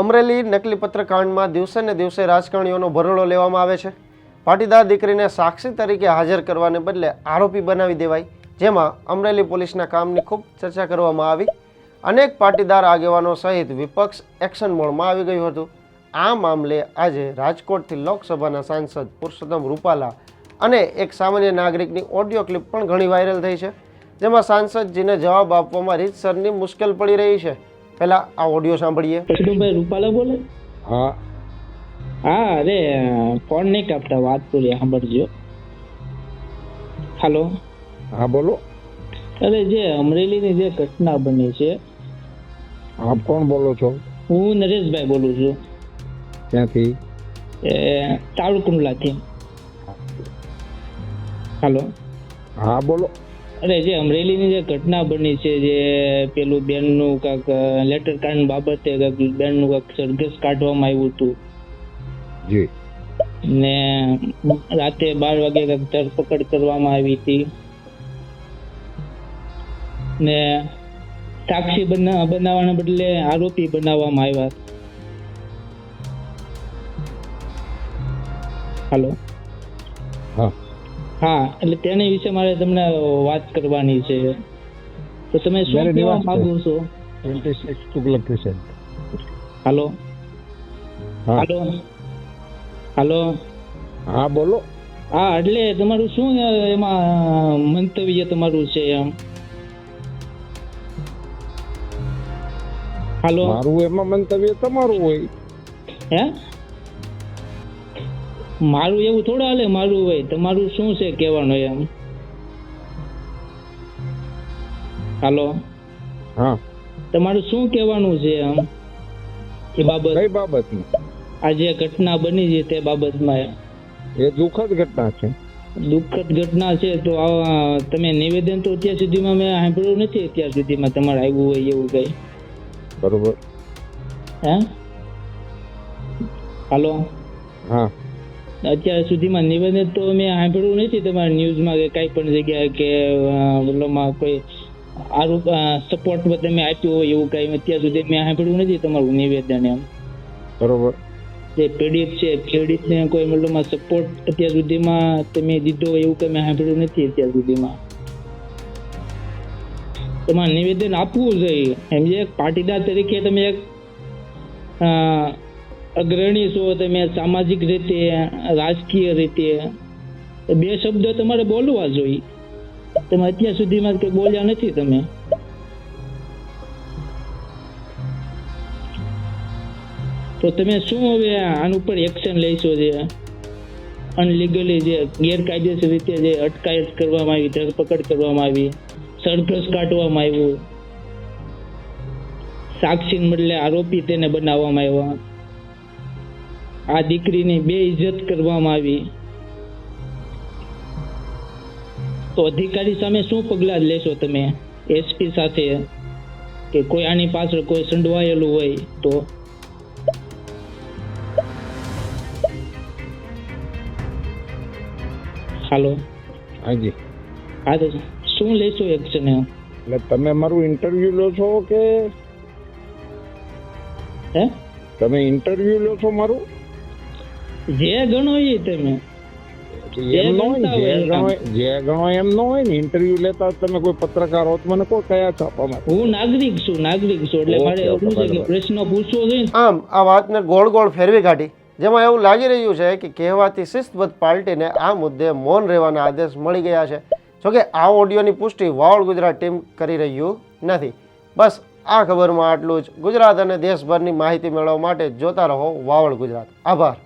અમરેલી નકલી પત્રકાંડમાં દિવસે ને દિવસે રાજકારણીઓનો ભરોળો લેવામાં આવે છે. પાટીદાર દીકરીને સાક્ષી તરીકે હાજર કરવાને બદલે આરોપી બનાવી દેવાય જેમાં અમરેલી પોલીસના કામની ખૂબ ચર્ચા કરવામાં આવી. અનેક પાટીદાર આગેવાનો સહિત વિપક્ષ એક્શન મોડમાં આવી ગયું હતું. આ મામલે આજે રાજકોટથી લોકસભાના સાંસદ પુરુષોત્તમ રૂપાલા અને એક સામાન્ય નાગરિકની ઓડિયો ક્લિપ પણ ઘણી વાયરલ થઈ છે, જેમાં સાંસદજીને જવાબ આપવામાં રીતસરની મુશ્કેલ પડી રહી છે. પહેલા આ ઓડિયો સાંભળીએ કૃષ્ણભાઈ રૂપાલા બોલે હા હા અરે ફોન નહીં કાપતા વાત પૂરી સાંભળજો હાલો હા બોલો અરે જે અમરેલીની જે ઘટના બની છે આપ કોણ બોલો છો હું નરેશભાઈ બોલું છું ત્યાંથી એ તાળકુંડલાથી હાલો હા બોલો અરે જે અમરેલીની જે ઘટના બની છે જે પેલું બેનનું કાંક લેટર કાર્ડ બાબતે કાંક બેનનું કાંક સરઘસ કાઢવામાં આવ્યું હતું. જી. ને રાતે બાર વાગે કાંક ધરપકડ કરવામાં આવી હતી. ને સાક્ષી બના બનાવવાના બદલે આરોપી બનાવવામાં આવ્યા. હાલો. હા. હા. એટલે તેની વિશે મારે તમને વાત કરવાની છે. તો તમે શું કહેવા માંગો છો? Twenty six Tughlaq Kishan hello. હા. હાલો. હાલો. હા બોલો. હા એટલે તમારું શું એમાં મંતવ્ય તમારું છે એમ? હાલો. મારું એમાં મંતવ્ય તમારું હોય. હે? મારું એવું થોડા હાલે મારું હોય. તમારું શું છે કહેવાનું એમ? હાલો? હા. તમારું શું કહેવાનું છે એમ? એ બાબત? કઈ બાબતમાં આ જે ઘટના બની છે તે બાબતમાં એ દુઃખદ ઘટના છે. દુઃખદ ઘટના છે તો આ તમે નિવેદન તો અત્યાર સુધીમાં મેં સાંભળ્યું નથી અત્યાર સુધીમાં તમારે આવ્યું હોય એવું કઈ? બરોબર. હે? હાલો? હા. અત્યાર સુધીમાં નિવેદન તો મેં સાંભળ્યું નથી તમારા ન્યૂઝમાં કે કાંઈ પણ જગ્યાએ કે ઓલોમાં કોઈ આરોપ સપોર્ટ તમે આપ્યો હોય એવું કાંઈ અત્યાર સુધી મેં સાંભળ્યું નથી તમારું નિવેદન એમ. બરોબર. જે પીડિત છે પીડિતને કોઈ મતલબમાં સપોર્ટ અત્યાર સુધીમાં તમે દીધો હોય એવું કંઈ મેં સાંભળ્યું નથી અત્યાર સુધીમાં. તમારે નિવેદન આપવું જોઈએ. એમ જે એક પાટીદાર તરીકે તમે એક અગ્રણી છો તમે સામાજિક રીતે, રાજકીય રીતે. બે શબ્દો તમારે બોલવા જોઈએ. તમે અત્યાર સુધીમાં કે બોલ્યા નથી તમે? તો તમે શું હવે આના ઉપર એક્શન લેશો જે? અનલીગલી જે ગેરકાયદેસર રીતે જે અટકાયત કરવામાં આવી, ધરપકડ કરવામાં આવી, સરઘસ કાઢવામાં આવ્યું. સાક્ષી બદલે આરોપી તેને બનાવવામાં આવ્યા. આ દીકરીની બે ઇજ્જત કરવામાં આવી. તો અધિકારી સામે શું પગલાં લેશો તમે? એસપી સાથે કે કોઈ આની પાછળ કોઈ સંડવાયેલું હોય તો? હાલો. હાજી. હા તો શું લેશો એક્શન? એટલે તમે મારું ઇન્ટરવ્યુ લો છો કે? હે? તમે ઇન્ટરવ્યુ લો છો મારું? જે ગણો એ તમે. એમ ન હોય જે ગણો એમ ન હોય ને ઇન્ટરવ્યુ લેતા તમે કોઈ પત્રકાર હોત મને કોઈ કયા છાપામાં હું નાગરિક છું નાગરિક છું એટલે મારે એવું છે કે પ્રશ્ન પૂછવો જોઈએ આમ આ વાતને ગોળ ગોળ ફેરવી કાઢી. જેમાં એવું લાગી રહ્યું છે કે કહેવાતી શિસ્તબદ્ધ પાર્ટીને આ મુદ્દે મૌન રહેવાના આદેશ મળી ગયા છે. જોકે આ ઓડિયોની પુષ્ટિ વાવળ ગુજરાત ટીમ કરી રહ્યું નથી. બસ આ ખબરમાં આટલું જ. ગુજરાત અને દેશભરની માહિતી મેળવવા માટે જોતા રહો વાવળ ગુજરાત. આભાર.